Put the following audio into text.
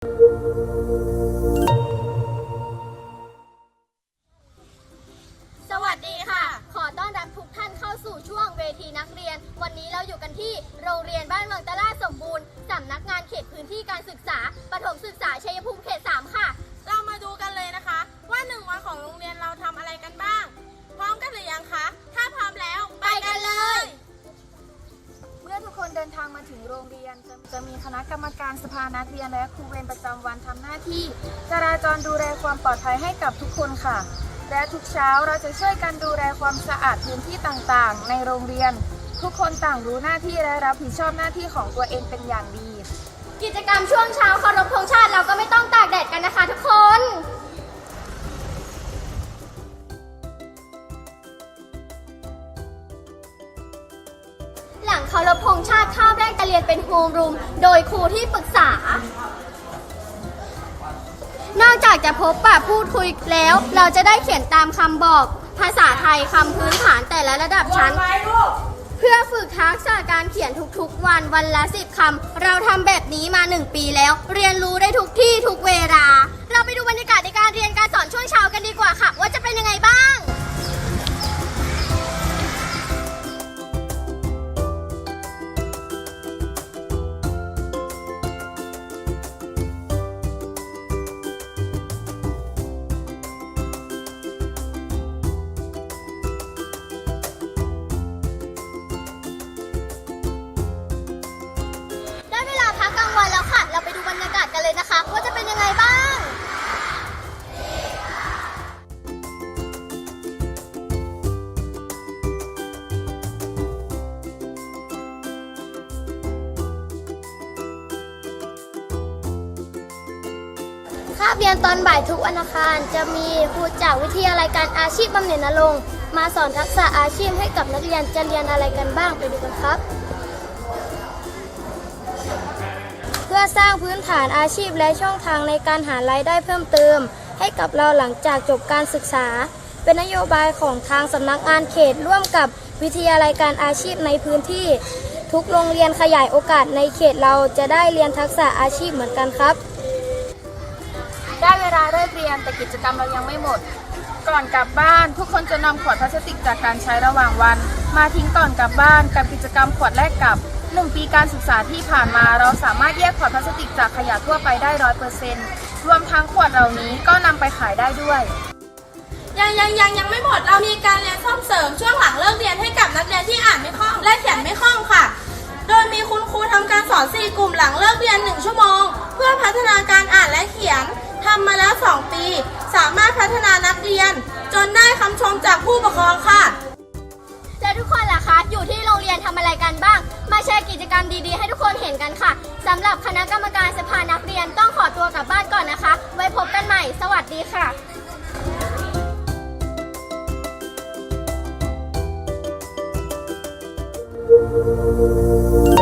สวัสดีค่ะ ขอต้อนรับทุกท่านเข้าสู่ช่วงเวทีนักเรียน วันนี้เราอยู่กันที่โรงเรียนบ้านเมืองตะล่าสมบูรณ์ ดินทางมาถึงโรงเรียนจะจะมีคณะกรรมการสภานักเรียนและครูเวรประจำวันทำหน้าที่ จราจรดูแลความปลอดภัยให้กับทุกคนค่ะ และทุกเช้าเราจะช่วยกันดูแลความสะอาดพื้นที่ต่างๆ ในโรงเรียน ทุกคนต่างรู้หน้าที่และรับผิดชอบหน้าที่ของตัวเองเป็นอย่างดี กิจกรรมช่วงเช้าเคารพธงชาติเราก็ไม่ หลังเคารพธงชาติข้าวแรกจะเรียนเป็นโฮมรูม โดยครูที่ปรึกษา นอกจากจะพบปะพูดคุยแล้ว เราจะได้เขียนตามคำบอก ภาษาไทยคำพื้นฐานแต่ละระดับชั้น เพื่อฝึกทักษะการเขียนทุกๆ วันวันละสิบคำเราทำแบบนี้มา1ปีแล้ว เรียนรู้ได้ทุกที่ทุกเวลา เราไปดูบรรยากาศ คาบเรียนตอนบ่ายทุกวันอังคาร จะมีครูจากวิทยาลัยการอาชีพบำเหน็จนรงค์มาสอนทักษะอาชีพให้กับนักเรียนจะเรียนอะไรกันบ้างไปดูกันครับ เพื่อสร้างพื้นฐานอาชีพและช่องทางในการหารายได้เพิ่มเติม ให้กับเราหลังจากจบการศึกษา เป็นนโยบายของทางสำนักงานเขตร่วมกับวิทยาลัยการอาชีพในพื้นที่ ทุกโรงเรียนขยายโอกาสในเขตเราจะได้เรียนทักษะอาชีพเหมือนกันครับ ได้เวลาเลิกเรียนแต่กิจกรรมเรายังไม่หมด ก่อนกลับบ้านทุกคนจะนำขวดพลาสติกจากการใช้ระหว่างวัน มาทิ้งก่อนกลับบ้านกับกิจกรรมขวดแลกกลับหนึ่งปีการศึกษาที่ผ่านมาเราสามารถแยกขวดพลาสติกจากขยะทั่วไปได้ร้อยเปอร์เซ็นต์รวมทั้งขวดเหล่านี้ก็นำไปขายได้ด้วยยังยังยังยังไม่หมดเรามีการเรียนซ่อมเสริมช่วงหลังเลิกเรียนให้กับนักเรียนที่อ่านไม่คล่องและเขียนไม่คล่องค่ะ โดยมีคุณครูทำการสอน 4 กลุ่มหลังเลิกเรียน 1 ชั่วโมง เพื่อพัฒนาการอ่านและเขียน ทำมาแล้ว 2 ปี สามารถพัฒนานักเรียน จนได้คำชมจากผู้ปกครองค่ะ และทุกคนล่ะคะ อยู่ที่โรงเรียนทำอะไรกันบ้าง มาแชร์กิจกรรมดีๆ ให้ทุกคนเห็นกันค่ะสำหรับคณะกรรมการสภานักเรียนต้องขอตัวกลับบ้านก่อนนะคะ ไว้พบกันใหม่ สวัสดีค่ะ Thank